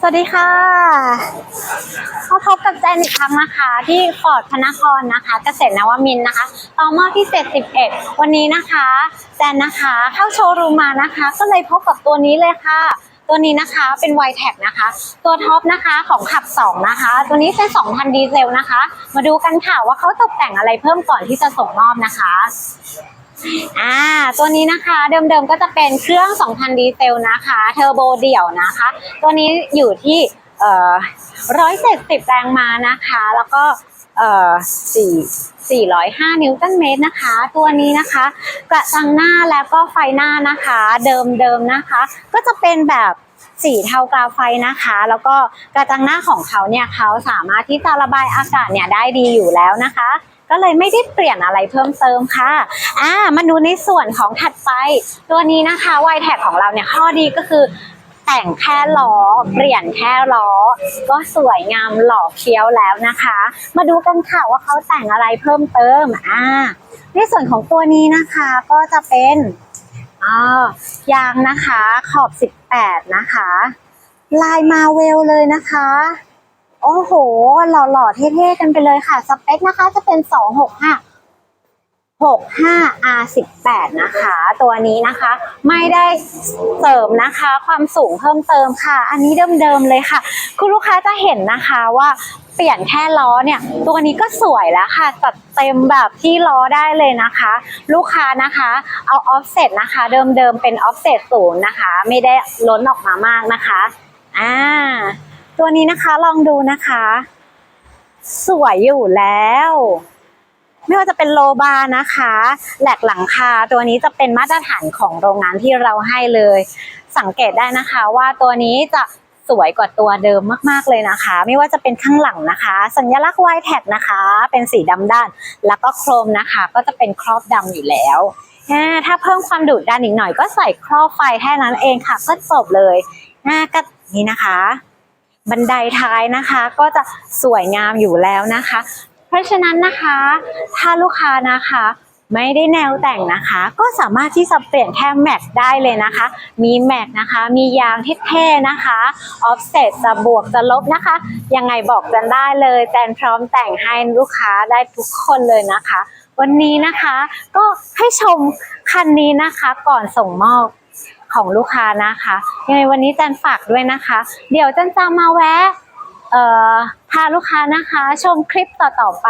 สวัสดีค่ะมาพบกับแจนอีกครั้งนะคะ ที่ฟอร์ดพระนครนะคะ เกษตรนวมินนะคะต่อหม้อที่71วันนี้นะคะ แจนนะคะเข้าโชว์รูมมานะคะ ก็เลยพบกับตัวนี้เลยค่ะ ตัวนี้นะคะเป็นไวแท็กนะคะ ตัวท็อปนะคะของขับ 2 นะคะ ตัวนี้เป็น 2,000 ดีเซลนะคะ มาดูกันค่ะว่าเขาตกแต่งอะไรเพิ่มก่อนที่จะส่งมอบนะคะ อ่าตัวนี้นะคะเดิมๆก็จะเป็นเครื่อง 2,000 ดีเซลนะคะเทอร์โบเดี่ยวนะคะ ตัวนี้อยู่ที่เอ่อ170แรงม้านะคะ แล้วก็เอ่อ4 405นิวตันเมตรนะคะ ตัวนี้นะคะ กระจังหน้าแล้วก็ไฟหน้านะคะ เดิมๆนะคะ ก็จะเป็นแบบสีเทากราไฟนะคะ แล้วก็กระจังหน้าของเขาเนี่ยเขาสามารถที่จะระบายอากาศเนี่ยได้ดีอยู่แล้วนะคะ ก็เลยไม่ได้เปลี่ยนอะไรเพิ่มเติมค่ะอ่ามาดูในส่วนของถัดไป ตัวนี้นะคะไวแท็กของเราเนี่ยข้อดีก็คือแต่งแค่ล้อ เปลี่ยนแค่ล้อ ก็สวยงามหล่อเฟี้ยวแล้วนะคะ มาดูกันค่ะว่าเขาแต่งอะไรเพิ่มเติมอ่าในส่วนของตัวนี้นะคะก็จะเป็นอ่ายางนะคะขอบ 18 นะคะ ลายมาเวลเลยนะคะ โอ้โห หล่อๆ เท่ๆ กันไปเลยค่ะ สเปคนะคะจะเป็น 265 65 R18 นะคะ ตัวนี้นะคะ ไม่ได้เสริมนะคะ ความสูงเพิ่มเติมค่ะ อันนี้เดิมๆเลยค่ะ คุณลูกค้าจะเห็นนะคะว่าเปลี่ยนแค่ล้อเนี่ย ตัวนี้ก็สวยแล้วค่ะจัดเต็มแบบที่ล้อได้เลยนะคะ ลูกค้านะคะเอาออฟเซ็ตนะคะ เดิมๆเป็นออฟเซ็ตศูนย์นะคะ ไม่ได้ล้นออกมามากนะคะอ่า ตัวนี้นะคะลองดูนะคะ สวยอยู่แล้ว ไม่ว่าจะเป็นโลบานะคะ แหลกหลังคาตัวนี้จะเป็นมาตรฐานของโรงงานที่เราให้เลย สังเกตได้นะคะว่าตัวนี้จะสวยกว่าตัวเดิมมากๆเลยนะคะ ไม่ว่าจะเป็นข้างหลังนะคะ สัญลักษณ์ Y tag นะคะ เป็นสีดำด้าน แล้วก็โครมนะคะ ก็จะเป็นครอบดำอยู่แล้วถ้าเพิ่มความดุดันอีกหน่อยก็ใส่ครอบไฟแค่นั้นเองค่ะก็จบเลยอ่าก็นี่นะคะ บันไดท้ายนะคะ ก็จะสวยงามอยู่แล้วนะคะ เพราะฉะนั้นนะคะ ถ้าลูกค้านะคะไม่ได้แนวแต่งนะคะ ก็สามารถที่จะเปลี่ยนแค่แม็กได้เลยนะคะ มีแม็กนะคะ มียางเท่ๆนะคะออฟเซตจะบวกจะลบนะคะ ยังไงบอกกันได้เลยแตนพร้อมแต่งให้ลูกค้าได้ทุกคนเลยนะคะ วันนี้นะคะก็ให้ชมคันนี้นะคะก่อนส่งมอบ ของลูกค้านะคะยังไงวันนี้จันฝากด้วยนะคะ เดี๋ยวจันจะมาแวะพาลูกค้านะคะชมคลิปต่อๆไป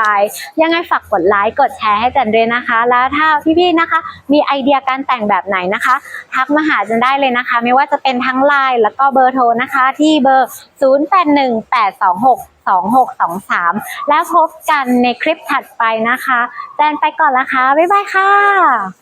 ยังไงฝากกดไลค์กดแชร์ให้จันด้วยนะคะ แล้วถ้าพี่ๆนะคะ มีไอเดียการแต่งแบบไหนนะคะ ทักมาหาจันได้เลยนะคะ ไม่ว่าจะเป็นทั้งไลน์แล้วก็เบอร์โทรนะคะ ที่เบอร์ 0818262623 แล้วพบกันในคลิปถัดไปนะคะแจนไปก่อนละคะ บ๊ายบายค่ะ